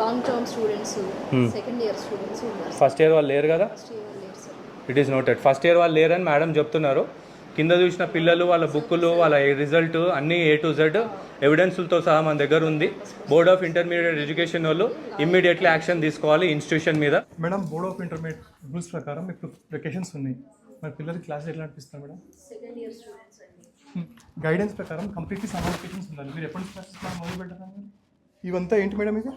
Long term students second year students ఉన్నారు first year వాళ్ళు లేరు కదా? ఫస్ట్ ఇయర్ లేరు sir it is noted first year వాళ్ళు లేరని మేడం చెప్తున్నారు. కింద చూసిన పిల్లలు వాళ్ళ బుక్కులు వాళ్ళ రిజల్ట్ అన్నీ ఏ టు జెడ్ ఎవిడెన్స్లతో సహా మన దగ్గర ఉంది. బోర్డ్ ఆఫ్ ఇంటర్మీడియట్ ఎడ్యుకేషన్ వాళ్ళు ఇమ్మీడియట్లీ యాక్షన్ తీసుకోవాలి ఇన్స్టిట్యూషన్ మీద. Madam board of intermediate rules ప్రకారం ఇప్పుడు వెకేషన్స్ ఉన్నాయి. మరి పిల్లలకి క్లాస్ ఎట్లా అనిపిస్తారు మేడం సెకండ్ ఇయర్ స్టూడెంట్స్ అండి. గైడెన్స్ ప్రకారం కంప్లీట్లీ సమ్మర్ వెకేషన్స్ ఉండాలి. మీరు ఎప్పటి నుంచి క్లాసెస్ మొదలు పెట్టారు? ఇవంతా ఏంటి మేడం ఇది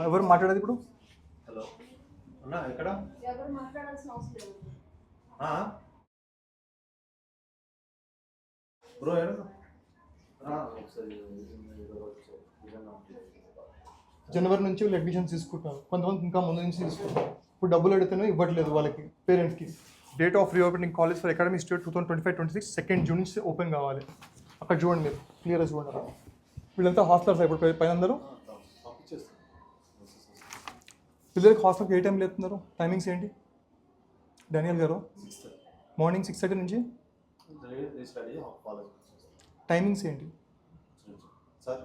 ఎవరు మాట్లాడేది ఇప్పుడు? హలో. అన్నా ఎక్కడ? ఎవరు మాట్లాడాల్సిన అవసరం లేదు. ఆ? బ్రో జనవరి నుంచి వీళ్ళు అడ్మిషన్స్ తీసుకుంటున్నారు. కొంతమంది ఇంకా ముందు నుంచి తీసుకుంటారు ఇప్పుడు డబ్బులు అడిగితేనే ఇవ్వట్లేదు వాళ్ళకి పేరెంట్స్కి. Date of reopening college for academy state two thousand twenty five twenty six second June నుంచి ఓపెన్ కావాలి. అక్కడ చూడండి మీరు. క్లియర్గా చూడండి. వీళ్ళంతా హాస్టల్స్ ఇప్పుడు పై- పైన అందరూ పిల్లలకి హాస్టల్కి ఏ టైం లేపుతున్నారు? టైమింగ్స్ ఏంటి? డానియల్ గారు? మార్నింగ్ సిక్స్ థర్టీ నుంచి? టైమింగ్స్ ఏంటి? సార్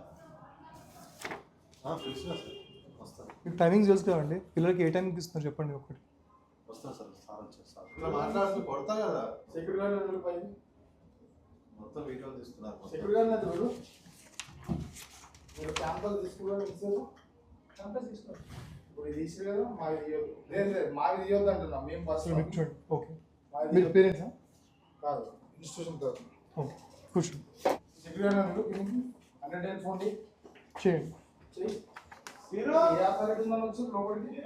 పిలిచినా సార్ వస్తాను. మీకు టైమింగ్స్ తెలుసు కదండి. పిల్లలకి ఏ టైంకి ఇస్తున్నారు చెప్పండి ఒకటి. తీసుకున్నారు. తీసి కదా మాది తీయొద్దు లేదు లేదు మాది తీయొద్దు అంటున్నాం. మేము మీకు చూడండి ఓకే. మాది మీరు. పేరెంట్సా? కాదు ఇన్స్టిట్యూషన్ తరఫున. ఓకే కూర్చోండి సెక్యూరిటీ గార్డ్ హండ్రెడ్ ఫోన్ చేయి. చేయండి. మీరు ఏ అథారిటీ ఉందని వచ్చి లోపలికి.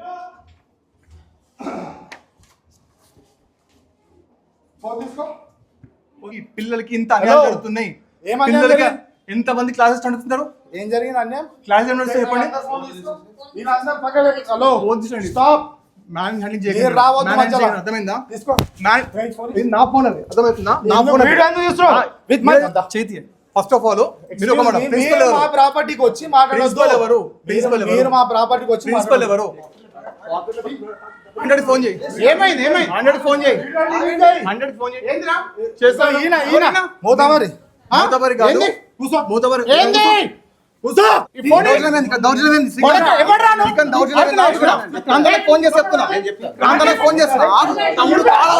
ఫోన్ తీసుకో. ఈ పిల్లలకి ఇంత అన్యాయం. జరుగుతున్నాయి. ఏం అన్యాయం పిల్లలకి జరిగింది? ఎంత మంది క్లాసెస్ నడుపుతున్నారు? ఏం జరిగింది అన్యాయం క్లాస్ ఏం నడుస్తుంది చెప్పండి. హలో. స్టాప్. మ్యాన్ హ్యాండింగ్ మీరు రావద్దు మధ్యలో. అర్థమైందా? తీసుకో. మ్యాన్ Hey, phone ఇది నా ఫోన్ అది. అర్థమవుతుందా? నా ఎందుకు ఫోన్ అది. వీడియో ఎందుకు తీస్తున్నావు? ఆ, With my- మీరు చేతి ఫస్ట్ ఆఫ్ ఆల్ మీరు ఒక మాట. మీరు ప్రిన్సిపల్ మా ఎవరు ప్రాపర్టీకి వచ్చి మాట్లాడొద్దు. ప్రిన్సిపల్ ఎవరు? మీరు- ప్రిన్సిపల్ ఎవరు? మీరు మా ప్రాపర్టీకి వచ్చి ప్రిన్సిపల్ ఎవరు? హండ్రెడ్ ఫోన్ చేయి. ఏమైంది? ఏమైంది? హండ్రెడ్ ఫోన్ చేయి? హండ్రెడ్ ఫోన్ చేయి? చేస్తాను. ఈయన ఈయన? మోతామరి? మూతబరి కాదు? కూసో. మూతబరి ఏంది? కూసో. ఈ ఫోన్? దౌర్జన్యం? ఇక్కడ దౌర్జన్యం ఫోన్ చేసి చెప్తున్నా. ప్రాంతానికి ఫోన్ చేస్తున్నా. తమ్ముడు చాలా